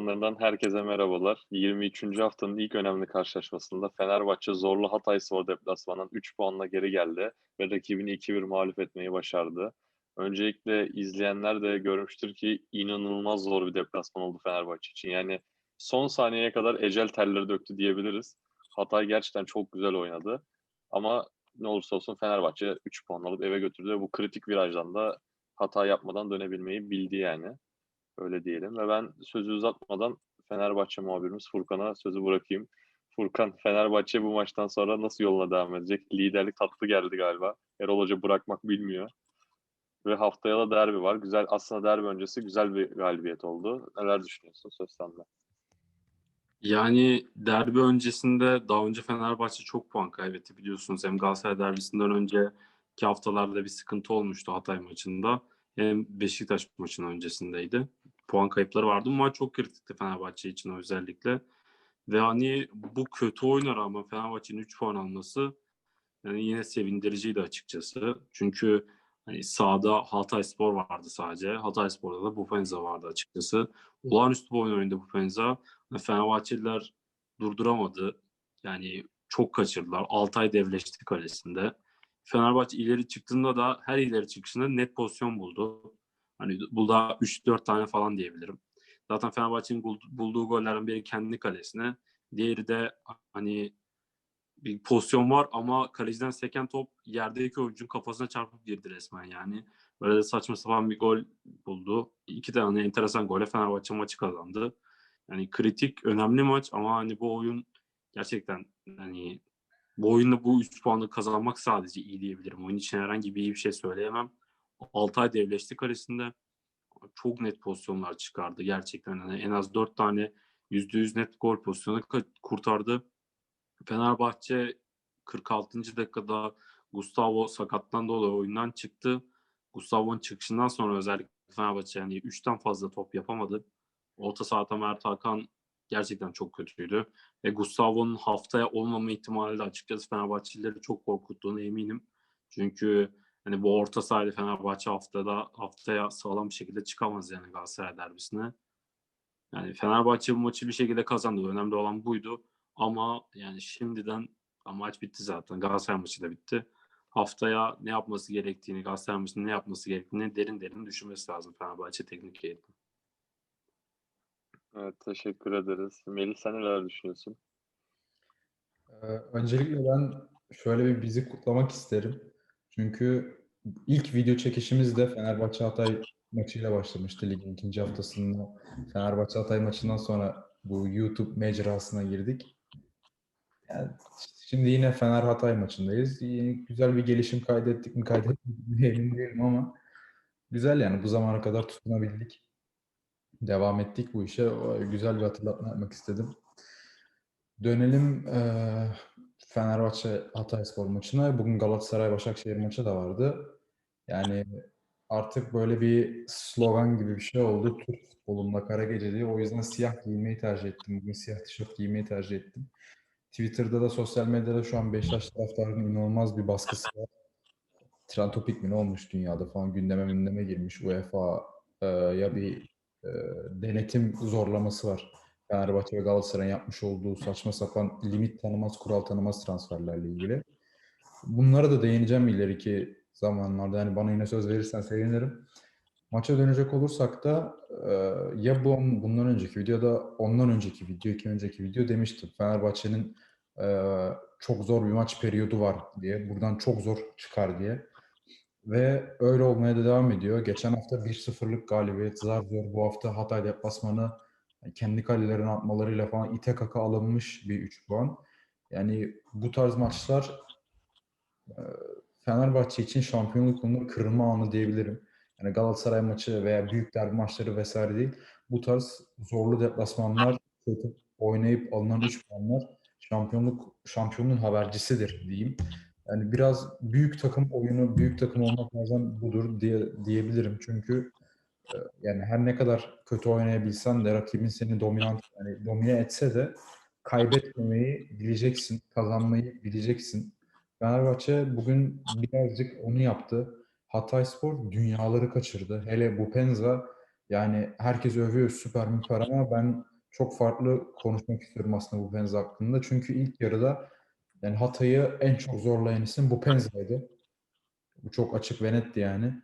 ekranlarından herkese merhabalar. 23. haftanın ilk önemli karşılaşmasında Fenerbahçe zorlu Hatayspor deplasmanından 3 puanla geri geldi ve rakibini 2-1 mağlup etmeyi başardı. Öncelikle izleyenler de görmüştür ki inanılmaz zor bir deplasman oldu Fenerbahçe için. Yani son saniyeye kadar ecel terleri döktü diyebiliriz. Hatay gerçekten çok güzel oynadı. Ama ne olursa olsun Fenerbahçe 3 puan alıp eve götürdü ve bu kritik virajdan da hata yapmadan dönebilmeyi bildi yani. Öyle diyelim. Ve ben sözü uzatmadan Fenerbahçe muhabirimiz Furkan'a sözü bırakayım. Furkan, Fenerbahçe bu maçtan sonra nasıl yoluna devam edecek? Liderlik tatlı geldi galiba. Erol Hoca bırakmak bilmiyor. Ve haftaya da derbi var. Güzel, aslında derbi öncesi güzel bir galibiyet oldu. Neler düşünüyorsun? Söz sende. Yani derbi öncesinde daha önce Fenerbahçe çok puan kaybetti biliyorsunuz. Hem Galatasaray derbisinden önce iki haftalarda bir sıkıntı olmuştu Hatay maçında. Hem Beşiktaş maçının öncesindeydi. Puan kayıpları vardı. Bu maç çok kritikti Fenerbahçe için özellikle. Ve hani bu kötü oyuna rağmen Fenerbahçe'nin 3 puan alması yani yine sevindiriciydi açıkçası. Çünkü hani sahada Hatay Spor vardı sadece. Hatay Spor'da da Bupenza vardı açıkçası. Olağanüstü bir oyun oynadı Bupenza. Fenerbahçeliler durduramadı. Yani çok kaçırdılar. Altay devleşti kalesinde. Fenerbahçe ileri çıktığında da her ileri çıkışında net pozisyon buldu. Hani buldu 3-4 tane falan diyebilirim. Zaten Fenerbahçe'nin bulduğu gollerden biri kendi kalesine. Diğeri de hani bir pozisyon var ama kaleciden seken top yerdeki oyuncunun kafasına çarpıp girdi resmen yani. Böyle de saçma sapan bir gol buldu. İki tane enteresan gole Fenerbahçe maçı kazandı. Yani kritik, önemli maç ama hani bu oyun gerçekten hani bu oyunda bu 3 puanı kazanmak sadece iyi diyebilirim. Oyun için herhangi bir iyi bir şey söyleyemem. Altay devleşti karesinde. Çok net pozisyonlar çıkardı gerçekten. Yani en az 4 tane %100 net gol pozisyonu kurtardı. Fenerbahçe 46. dakikada Gustavo sakattan dolayı oyundan çıktı. Gustavo'nun çıkışından sonra özellikle Fenerbahçe yani 3'ten fazla top yapamadı. Orta sahada Mert Hakan gerçekten çok kötüydü. Ve Gustavo'nun haftaya olmama ihtimali de açıkçası Fenerbahçelileri çok korkuttuğunu eminim. Çünkü hani bu orta sahada Fenerbahçe haftada haftaya sağlam bir şekilde çıkamaz yani Galatasaray derbisine. Yani Fenerbahçe bu maçı bir şekilde kazandı. Önemli olan buydu. Ama yani şimdiden maç bitti zaten. Galatasaray maçı da bitti. Haftaya ne yapması gerektiğini, Galatasaray maçında ne yapması gerektiğini derin derin düşünmesi lazım Fenerbahçe teknik heyeti. Evet, teşekkür ederiz. Melih sen neler düşünüyorsun? Ee, öncelikle ben şöyle bir bizi kutlamak isterim. Çünkü ilk video çekişimiz de Fenerbahçe Hatay maçıyla başlamıştı ligin ikinci haftasında. Fenerbahçe Hatay maçından sonra bu YouTube mecrasına girdik. Yani şimdi yine Fener Hatay maçındayız. Güzel bir gelişim kaydettik mi kaydetmedik mi emin değilim ama güzel yani bu zamana kadar tutunabildik devam ettik bu işe. Güzel bir hatırlatma yapmak istedim. Dönelim Fenerbahçe Hatayspor maçına. Bugün Galatasaray Başakşehir maçı da vardı. Yani artık böyle bir slogan gibi bir şey oldu. Türk futbolunda kara gece diye. O yüzden siyah giymeyi tercih ettim. Bugün siyah tişört giymeyi tercih ettim. Twitter'da da sosyal medyada şu an Beşiktaş taraftarının inanılmaz bir baskısı var. Trend topik mi ne olmuş dünyada falan gündeme gündeme girmiş. UEFA e, bir e, denetim zorlaması var. Fenerbahçe ve Galatasaray'ın yapmış olduğu saçma sapan limit tanımaz, kural tanımaz transferlerle ilgili. Bunlara da değineceğim ileriki zamanlarda. Yani bana yine söz verirsen sevinirim. Maça dönecek olursak da e, ya bu bundan önceki videoda ondan önceki video, iki önceki video demiştim. Fenerbahçe'nin e, çok zor bir maç periyodu var diye. Buradan çok zor çıkar diye. Ve öyle olmaya da devam ediyor. Geçen hafta 1-0'lık galibiyet zar zor. Bu hafta Hatay deplasmanı kendi kalelerine atmalarıyla falan ite kaka alınmış bir 3 puan. Yani bu tarz maçlar e, Fenerbahçe için şampiyonluk yolunun kırılma anı diyebilirim. Yani Galatasaray maçı veya büyük derbi maçları vesaire değil. Bu tarz zorlu deplasmanlar kötü oynayıp alınan 3 puanlar şampiyonluk şampiyonun habercisidir diyeyim. Yani biraz büyük takım oyunu, büyük takım olmak bazen budur diye diyebilirim. Çünkü yani her ne kadar kötü oynayabilsen de rakibin seni dominant yani domine etse de kaybetmemeyi bileceksin, kazanmayı bileceksin. Fenerbahçe bugün birazcık onu yaptı. Hatay Spor dünyaları kaçırdı. Hele bu Penza yani herkes övüyor süper müper ama ben çok farklı konuşmak istiyorum aslında bu Penza hakkında. Çünkü ilk yarıda yani Hatay'ı en çok zorlayan isim bu Penza'ydı. Bu çok açık ve netti yani.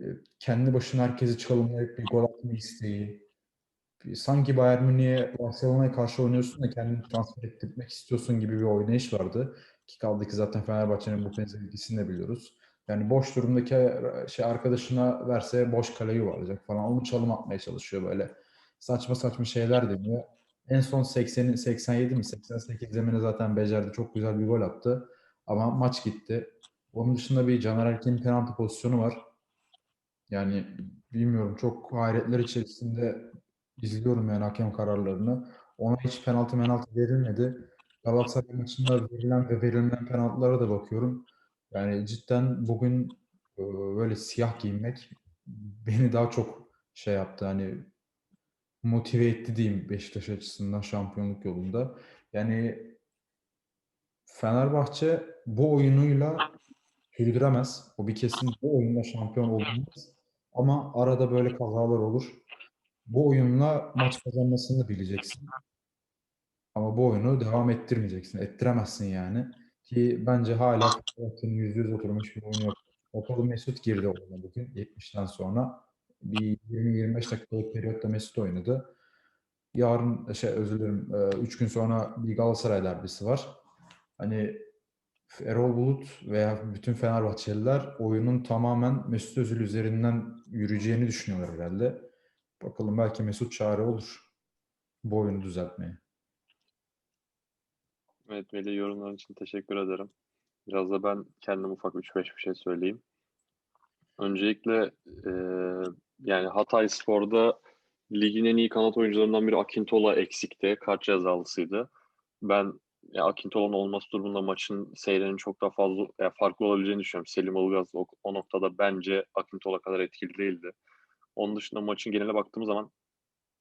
E, kendi başına herkesi çalımlayıp bir gol atma isteği. Sanki Bayern Münih'e Barcelona'ya karşı oynuyorsun da kendini transfer ettirmek istiyorsun gibi bir oynayış vardı. Ki kaldı ki zaten Fenerbahçe'nin bu ilgisini de biliyoruz. Yani boş durumdaki şey arkadaşına verse boş kale yuvarlayacak falan. Onu çalım atmaya çalışıyor böyle. Saçma saçma şeyler deniyor. En son 80 87 mi 88 zemine zaten becerdi. Çok güzel bir gol attı. Ama maç gitti. Onun dışında bir Caner Erkin'in penaltı pozisyonu var. Yani bilmiyorum çok hayretler içerisinde izliyorum yani hakem kararlarını. Ona hiç penaltı penaltı verilmedi. Galatasaray maçında verilen ve verilmeyen penaltılara da bakıyorum. Yani cidden bugün e, böyle siyah giymek beni daha çok şey yaptı hani motive etti diyeyim Beşiktaş açısından şampiyonluk yolunda. Yani Fenerbahçe bu oyunuyla sürdüremez. O bir kesin bu oyunla şampiyon olmaz. Ama arada böyle kazalar olur. Bu oyunla maç kazanmasını bileceksin. Ama bu oyunu devam ettirmeyeceksin. Ettiremezsin yani. Ki bence hala yüzde yüz oturmuş bir oyun yok. Ortalı Mesut girdi oyuna bugün 70'ten sonra. Bir 20-25 dakikalık periyotta Mesut oynadı. Yarın şey özür dilerim 3 gün sonra bir Galatasaray derbisi var. Hani Erol Bulut veya bütün Fenerbahçeliler oyunun tamamen Mesut Özil üzerinden yürüyeceğini düşünüyorlar herhalde. Bakalım belki Mesut çare olur bu oyunu düzeltmeye. Evet Melih yorumların için teşekkür ederim. Biraz da ben kendim ufak 3-5 bir şey söyleyeyim. Öncelikle e, yani Hatay Spor'da ligin en iyi kanat oyuncularından biri Akintola eksikti. Kart cezalısıydı. Ben ya Akintola'nın olması durumunda maçın seyrinin çok daha fazla ya farklı olabileceğini düşünüyorum. Selim Ilgaz o, o noktada bence Akintola kadar etkili değildi. Onun dışında maçın geneline baktığım zaman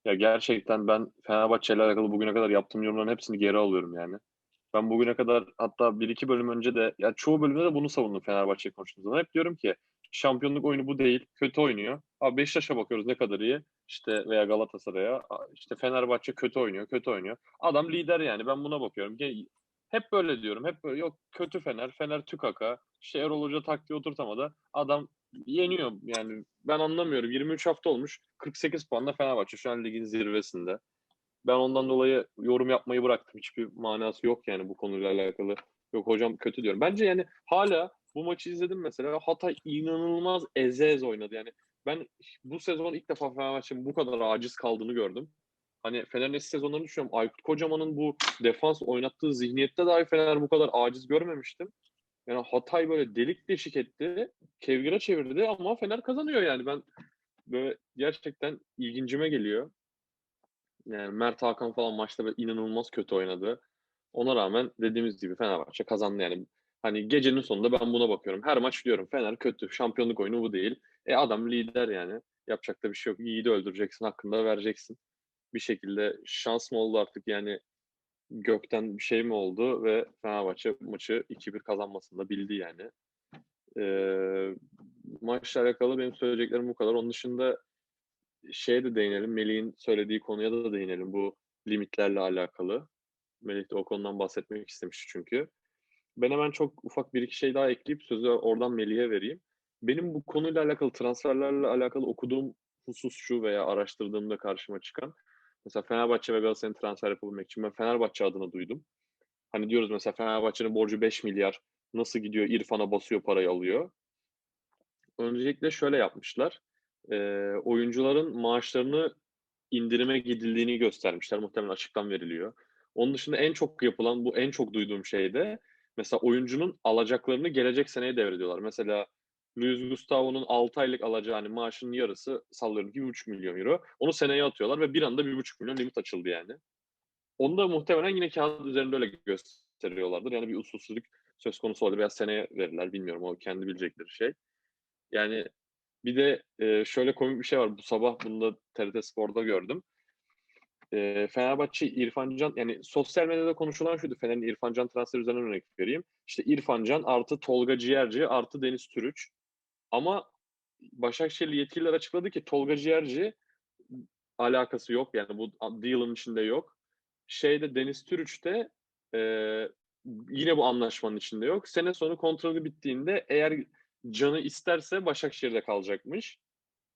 ya gerçekten ben Fenerbahçe ile alakalı bugüne kadar yaptığım yorumların hepsini geri alıyorum yani. Ben bugüne kadar hatta bir iki bölüm önce de ya çoğu bölümde de bunu savundum Fenerbahçe konuştuğumuzda. Hep diyorum ki şampiyonluk oyunu bu değil. Kötü oynuyor. Abi Beşiktaş'a bakıyoruz ne kadar iyi. İşte veya Galatasaray'a. işte Fenerbahçe kötü oynuyor, kötü oynuyor. Adam lider yani. Ben buna bakıyorum. Hep böyle diyorum. Hep böyle yok kötü Fener, Fener tükaka. İşte Erol Hoca taktiği oturtamadı. Adam yeniyor yani. Ben anlamıyorum. 23 hafta olmuş. 48 puanla Fenerbahçe şu an ligin zirvesinde. Ben ondan dolayı yorum yapmayı bıraktım. Hiçbir manası yok yani bu konuyla alakalı. Yok hocam kötü diyorum. Bence yani hala bu maçı izledim mesela. Hatay inanılmaz eze eze oynadı. Yani ben bu sezon ilk defa Fenerbahçe'nin bu kadar aciz kaldığını gördüm. Hani Fener'in eski sezonlarını düşünüyorum. Aykut Kocaman'ın bu defans oynattığı zihniyette dahi Fener bu kadar aciz görmemiştim. Yani Hatay böyle delik deşik etti. Kevgire çevirdi ama Fener kazanıyor yani. Ben böyle gerçekten ilgincime geliyor. Yani Mert Hakan falan maçta böyle inanılmaz kötü oynadı. Ona rağmen dediğimiz gibi Fenerbahçe kazandı yani. Hani gecenin sonunda ben buna bakıyorum. Her maç diyorum Fener kötü. Şampiyonluk oyunu bu değil. E adam lider yani. Yapacak da bir şey yok. İyi de öldüreceksin. Hakkında vereceksin. Bir şekilde şans mı oldu artık yani gökten bir şey mi oldu ve Fenerbahçe maçı 2-1 kazanmasını da bildi yani. Ee, maçla alakalı benim söyleyeceklerim bu kadar. Onun dışında şeye de değinelim. Melih'in söylediği konuya da değinelim. Bu limitlerle alakalı. Melih de o konudan bahsetmek istemiş çünkü. Ben hemen çok ufak bir iki şey daha ekleyip sözü oradan Melih'e vereyim. Benim bu konuyla alakalı, transferlerle alakalı okuduğum husus şu veya araştırdığımda karşıma çıkan. Mesela Fenerbahçe ve Galatasaray'ın transfer yapabilmek için ben Fenerbahçe adını duydum. Hani diyoruz mesela Fenerbahçe'nin borcu 5 milyar. Nasıl gidiyor İrfan'a basıyor parayı alıyor. Öncelikle şöyle yapmışlar. E, oyuncuların maaşlarını indirime gidildiğini göstermişler. Muhtemelen açıktan veriliyor. Onun dışında en çok yapılan bu en çok duyduğum şey de mesela oyuncunun alacaklarını gelecek seneye devrediyorlar. Mesela Luis Gustavo'nun 6 aylık alacağı hani maaşının yarısı sallıyorum 1,5 milyon euro. Onu seneye atıyorlar ve bir anda 1,5 milyon limit açıldı yani. Onu da muhtemelen yine kağıt üzerinde öyle gösteriyorlardır. Yani bir usulsüzlük söz konusu olabilir. Veya seneye verirler bilmiyorum. O kendi bilecekleri şey. Yani bir de şöyle komik bir şey var. Bu sabah bunu da TRT Spor'da gördüm e, Fenerbahçe İrfan Can yani sosyal medyada konuşulan şuydu Fener'in İrfan Can transfer üzerinden örnek vereyim. İşte İrfan Can artı Tolga Ciğerci artı Deniz Türüç. Ama Başakşehirli yetkililer açıkladı ki Tolga Ciğerci alakası yok. Yani bu deal'ın içinde yok. Şeyde Deniz Türüç de e, yine bu anlaşmanın içinde yok. Sene sonu kontrolü bittiğinde eğer canı isterse Başakşehir'de kalacakmış.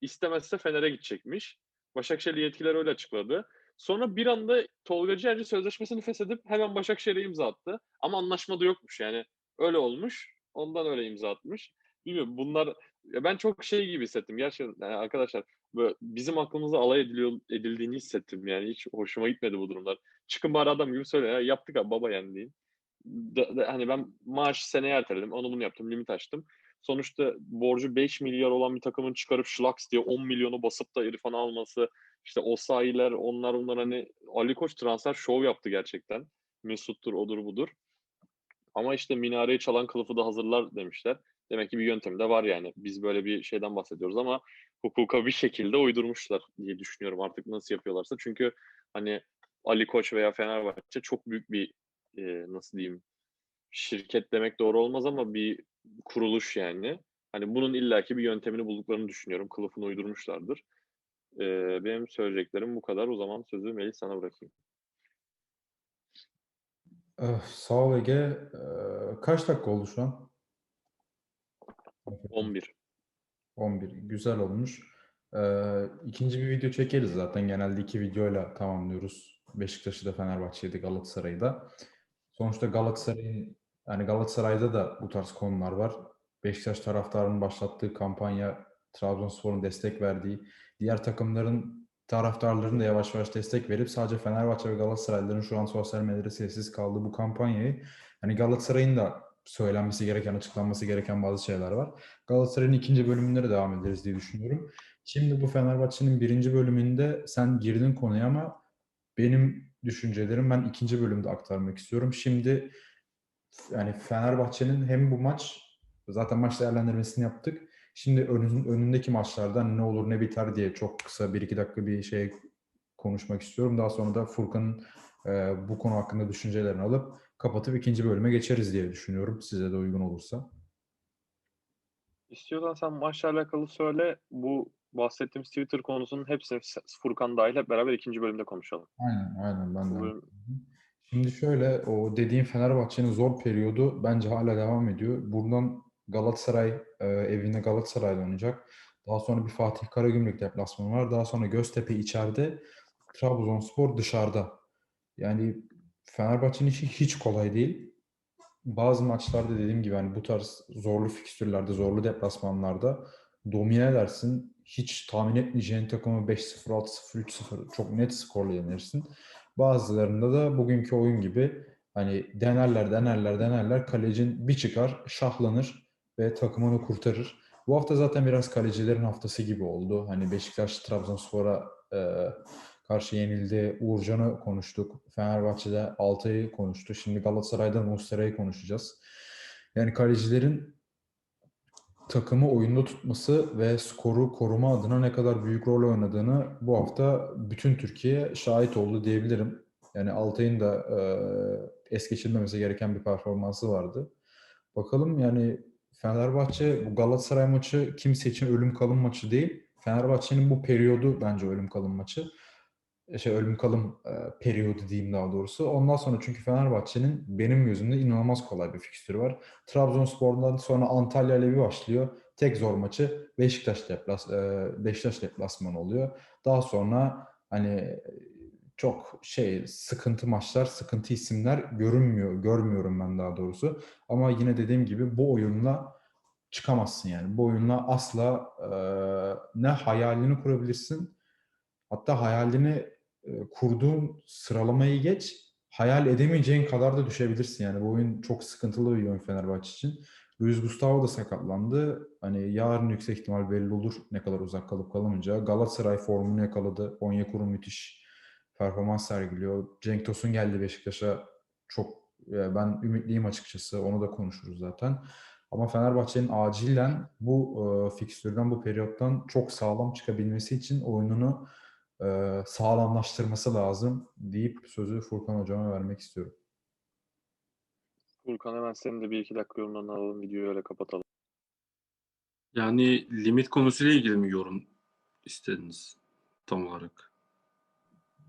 İstemezse Fener'e gidecekmiş. Başakşehir yetkililer öyle açıkladı. Sonra bir anda Tolga Ciğerci sözleşmesini feshedip hemen Başakşehir'e imza attı. Ama anlaşmada yokmuş yani. Öyle olmuş. Ondan öyle imza atmış. Bilmiyorum bunlar ben çok şey gibi hissettim. Gerçekten yani arkadaşlar böyle bizim aklımıza alay ediliyor, edildiğini hissettim yani. Hiç hoşuma gitmedi bu durumlar. Çıkın bari adam gibi söyle ya yaptık abi baba da- hani ben maaş seneye erteledim. Onu bunu yaptım. Limit açtım. Sonuçta borcu 5 milyar olan bir takımın çıkarıp şlaks diye 10 milyonu basıp da İrfan'ı alması işte Osayiler onlar bunlar hani Ali Koç transfer şov yaptı gerçekten. Mesut'tur odur budur. Ama işte minareyi çalan kılıfı da hazırlar demişler. Demek ki bir yöntemi de var yani. Biz böyle bir şeyden bahsediyoruz ama hukuka bir şekilde uydurmuşlar diye düşünüyorum artık nasıl yapıyorlarsa. Çünkü hani Ali Koç veya Fenerbahçe çok büyük bir e, nasıl diyeyim şirket demek doğru olmaz ama bir kuruluş yani. Hani bunun illaki bir yöntemini bulduklarını düşünüyorum. Kılıfını uydurmuşlardır. E, benim söyleyeceklerim bu kadar. O zaman sözü Melih sana bırakayım. Eh, sağ ol Ege. Eh, kaç dakika oldu şu an? 11. 11. Güzel olmuş. Ee, ikinci bir video çekeriz zaten. Genelde iki videoyla tamamlıyoruz. Beşiktaş'ı da Fenerbahçe'yi de Galatasaray'ı da. Sonuçta Galatasaray'ın yani Galatasaray'da da bu tarz konular var. Beşiktaş taraftarının başlattığı kampanya, Trabzonspor'un destek verdiği, diğer takımların taraftarlarının da yavaş yavaş destek verip sadece Fenerbahçe ve Galatasaraylıların şu an sosyal medyada sessiz kaldığı bu kampanyayı hani Galatasaray'ın da söylenmesi gereken, açıklanması gereken bazı şeyler var. Galatasaray'ın ikinci bölümünde de devam ederiz diye düşünüyorum. Şimdi bu Fenerbahçe'nin birinci bölümünde sen girdin konuya ama benim düşüncelerim ben ikinci bölümde aktarmak istiyorum. Şimdi yani Fenerbahçe'nin hem bu maç zaten maç değerlendirmesini yaptık. Şimdi önün, önündeki maçlardan ne olur ne biter diye çok kısa bir iki dakika bir şey konuşmak istiyorum. Daha sonra da Furkan'ın e, bu konu hakkında düşüncelerini alıp kapatıp ikinci bölüme geçeriz diye düşünüyorum. Size de uygun olursa. İstiyorsan sen maçla alakalı söyle. Bu bahsettiğimiz Twitter konusunun hepsini Furkan dahil hep beraber ikinci bölümde konuşalım. Aynen, aynen ben de. Bölüm- Şimdi şöyle o dediğim Fenerbahçe'nin zor periyodu bence hala devam ediyor. Buradan Galatasaray e, evinde Galatasaray'la oynayacak. Daha sonra bir Fatih Karagümrük deplasmanı var. Daha sonra Göztepe içeride, Trabzonspor dışarıda. Yani Fenerbahçe'nin işi hiç kolay değil. Bazı maçlarda dediğim gibi hani bu tarz zorlu fikstürlerde, zorlu deplasmanlarda domine edersin. Hiç tahmin etmeyeceğin takımı 5-0, 6-0, 3-0 çok net skorla yenersin. Bazılarında da bugünkü oyun gibi hani denerler, denerler, denerler. Kalecin bir çıkar, şahlanır ve takımını kurtarır. Bu hafta zaten biraz kalecilerin haftası gibi oldu. Hani Beşiktaş Trabzonspor'a e, karşı yenildi. Uğurcan'ı konuştuk. Fenerbahçe'de Altay'ı konuştuk. Şimdi Galatasaray'da Muslera'yı konuşacağız. Yani kalecilerin takımı oyunda tutması ve skoru koruma adına ne kadar büyük rol oynadığını bu hafta bütün Türkiye şahit oldu diyebilirim. Yani Altay'ın da e, es geçilmemesi gereken bir performansı vardı. Bakalım yani Fenerbahçe bu Galatasaray maçı kimse için ölüm kalım maçı değil. Fenerbahçe'nin bu periyodu bence ölüm kalım maçı. E, Şey ölüm kalım e, periyodu diyeyim daha doğrusu. Ondan sonra çünkü Fenerbahçe'nin benim gözümde inanılmaz kolay bir fikstürü var. Trabzonspor'dan sonra Antalya ile bir başlıyor. Tek zor maçı Beşiktaş deplas e, Beşiktaş deplasmanı oluyor. Daha sonra hani çok şey sıkıntı maçlar, sıkıntı isimler görünmüyor, görmüyorum ben daha doğrusu. Ama yine dediğim gibi bu oyunla çıkamazsın yani. Bu oyunla asla e, ne hayalini kurabilirsin hatta hayalini e, kurduğun sıralamayı geç hayal edemeyeceğin kadar da düşebilirsin yani. Bu oyun çok sıkıntılı bir oyun Fenerbahçe için. Luis Gustavo da sakatlandı. Hani yarın yüksek ihtimal belli olur ne kadar uzak kalıp kalamayacağı. Galatasaray formunu yakaladı. Onyekuru müthiş performans sergiliyor. Cenk Tosun geldi Beşiktaş'a. Çok e, ben ümitliyim açıkçası. Onu da konuşuruz zaten. Ama Fenerbahçe'nin acilen bu e, fikstürden, bu periyottan çok sağlam çıkabilmesi için oyununu e, sağlamlaştırması lazım deyip sözü Furkan Hocam'a vermek istiyorum. Furkan hemen senin de bir iki dakika yorumlarını alalım. Videoyu öyle kapatalım. Yani limit konusuyla ilgili mi yorum istediniz tam olarak?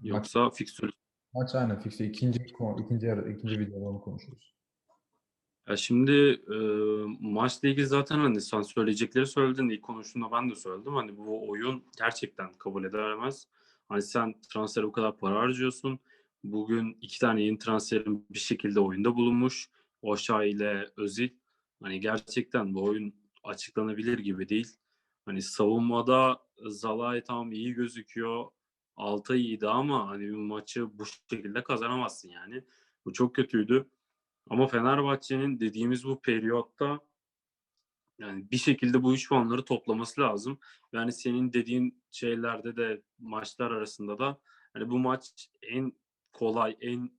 Yoksa fikstür Maç aynen fikse ikinci ikinci yarı ikinci videoda onu konuşuruz. Ya şimdi e, maçla ilgili zaten hani sen söyleyecekleri söyledin. İlk konuştuğunda ben de söyledim. Hani bu oyun gerçekten kabul edilemez. Hani sen transfere bu kadar para harcıyorsun. Bugün iki tane yeni transferin bir şekilde oyunda bulunmuş. Oşa ile Özil. Hani gerçekten bu oyun açıklanabilir gibi değil. Hani savunmada Zalai tam iyi gözüküyor. Altay iyiydi ama hani bir maçı bu şekilde kazanamazsın yani. Bu çok kötüydü. Ama Fenerbahçe'nin dediğimiz bu periyotta yani bir şekilde bu üç puanları toplaması lazım. Yani senin dediğin şeylerde de maçlar arasında da hani bu maç en kolay, en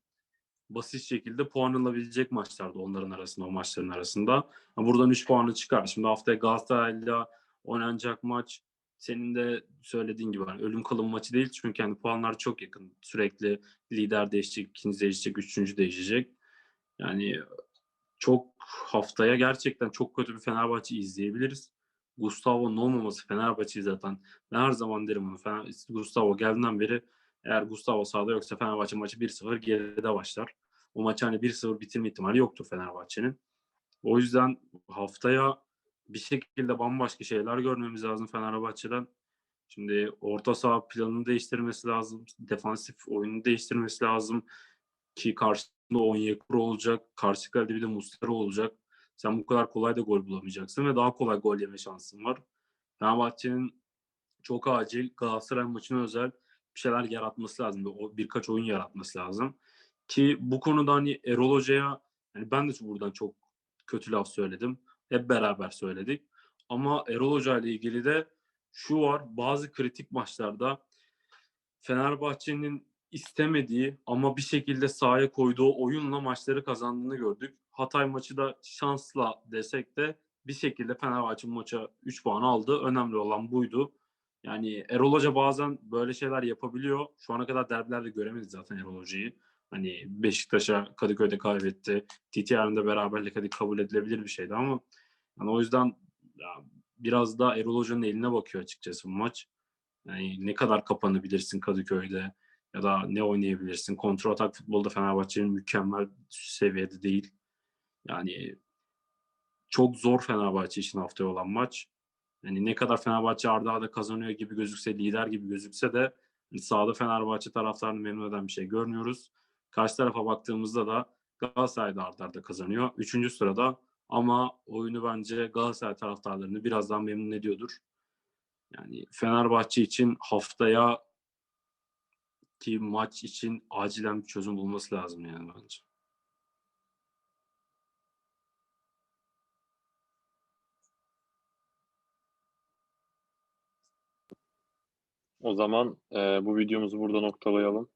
basit şekilde puan alabilecek maçlardı onların arasında, o maçların arasında. Ha, Buradan 3 puanı çıkar. Şimdi haftaya Galatasaray'la oynanacak maç senin de söylediğin gibi hani ölüm kalım maçı değil. Çünkü yani puanlar çok yakın. Sürekli lider değişecek, ikinci değişecek, üçüncü değişecek. Yani çok haftaya gerçekten çok kötü bir Fenerbahçe izleyebiliriz. Gustavo'nun olmaması Fenerbahçe'yi zaten ben her zaman derim. Fener, Gustavo geldiğinden beri eğer Gustavo sahada yoksa Fenerbahçe maçı 1-0 geride başlar. O maçı hani 1-0 bitirme ihtimali yoktur Fenerbahçe'nin. O yüzden haftaya bir şekilde bambaşka şeyler görmemiz lazım Fenerbahçe'den. Şimdi orta saha planını değiştirmesi lazım. Defansif oyunu değiştirmesi lazım. Ki karşısında Onyekuru olacak. Karşı kalede bir de Muslera olacak. Sen bu kadar kolay da gol bulamayacaksın ve daha kolay gol yeme şansın var. Fenerbahçe'nin çok acil Galatasaray maçına özel bir şeyler yaratması lazım. Birkaç oyun yaratması lazım. Ki bu konuda hani Erol Hoca'ya yani ben de buradan çok kötü laf söyledim. Hep beraber söyledik. Ama Erol Hoca ile ilgili de şu var. Bazı kritik maçlarda Fenerbahçe'nin istemediği ama bir şekilde sahaya koyduğu oyunla maçları kazandığını gördük. Hatay maçı da şansla desek de bir şekilde Fenerbahçe maça 3 puan aldı. Önemli olan buydu. Yani Erol Hoca bazen böyle şeyler yapabiliyor. Şu ana kadar derbilerde göremedik zaten Erol Hoca'yı. Hani Beşiktaş'a Kadıköy'de kaybetti. TTR'ın da beraberlik hadi kabul edilebilir bir şeydi ama yani o yüzden ya, biraz da Erol Hoca'nın eline bakıyor açıkçası bu maç. Yani ne kadar kapanabilirsin Kadıköy'de ya da ne oynayabilirsin. Kontrol atak futbolda Fenerbahçe'nin mükemmel seviyede değil. Yani çok zor Fenerbahçe için haftaya olan maç. Yani ne kadar Fenerbahçe arda arda kazanıyor gibi gözükse, lider gibi gözükse de hani sahada Fenerbahçe taraftarını memnun eden bir şey görmüyoruz. Karşı tarafa baktığımızda da Galatasaray da arda arda kazanıyor. Üçüncü sırada ama oyunu bence Galatasaray taraftarlarını biraz daha memnun ediyordur. Yani Fenerbahçe için haftaya ki maç için acilen bir çözüm bulması lazım yani bence. O zaman e, bu videomuzu burada noktalayalım.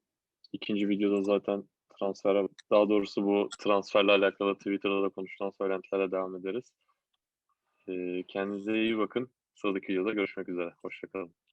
İkinci videoda zaten transfer, daha doğrusu bu transferle alakalı Twitter'da da konuşulan söylentilerle devam ederiz. E, kendinize iyi bakın. Sıradaki videoda görüşmek üzere. Hoşçakalın.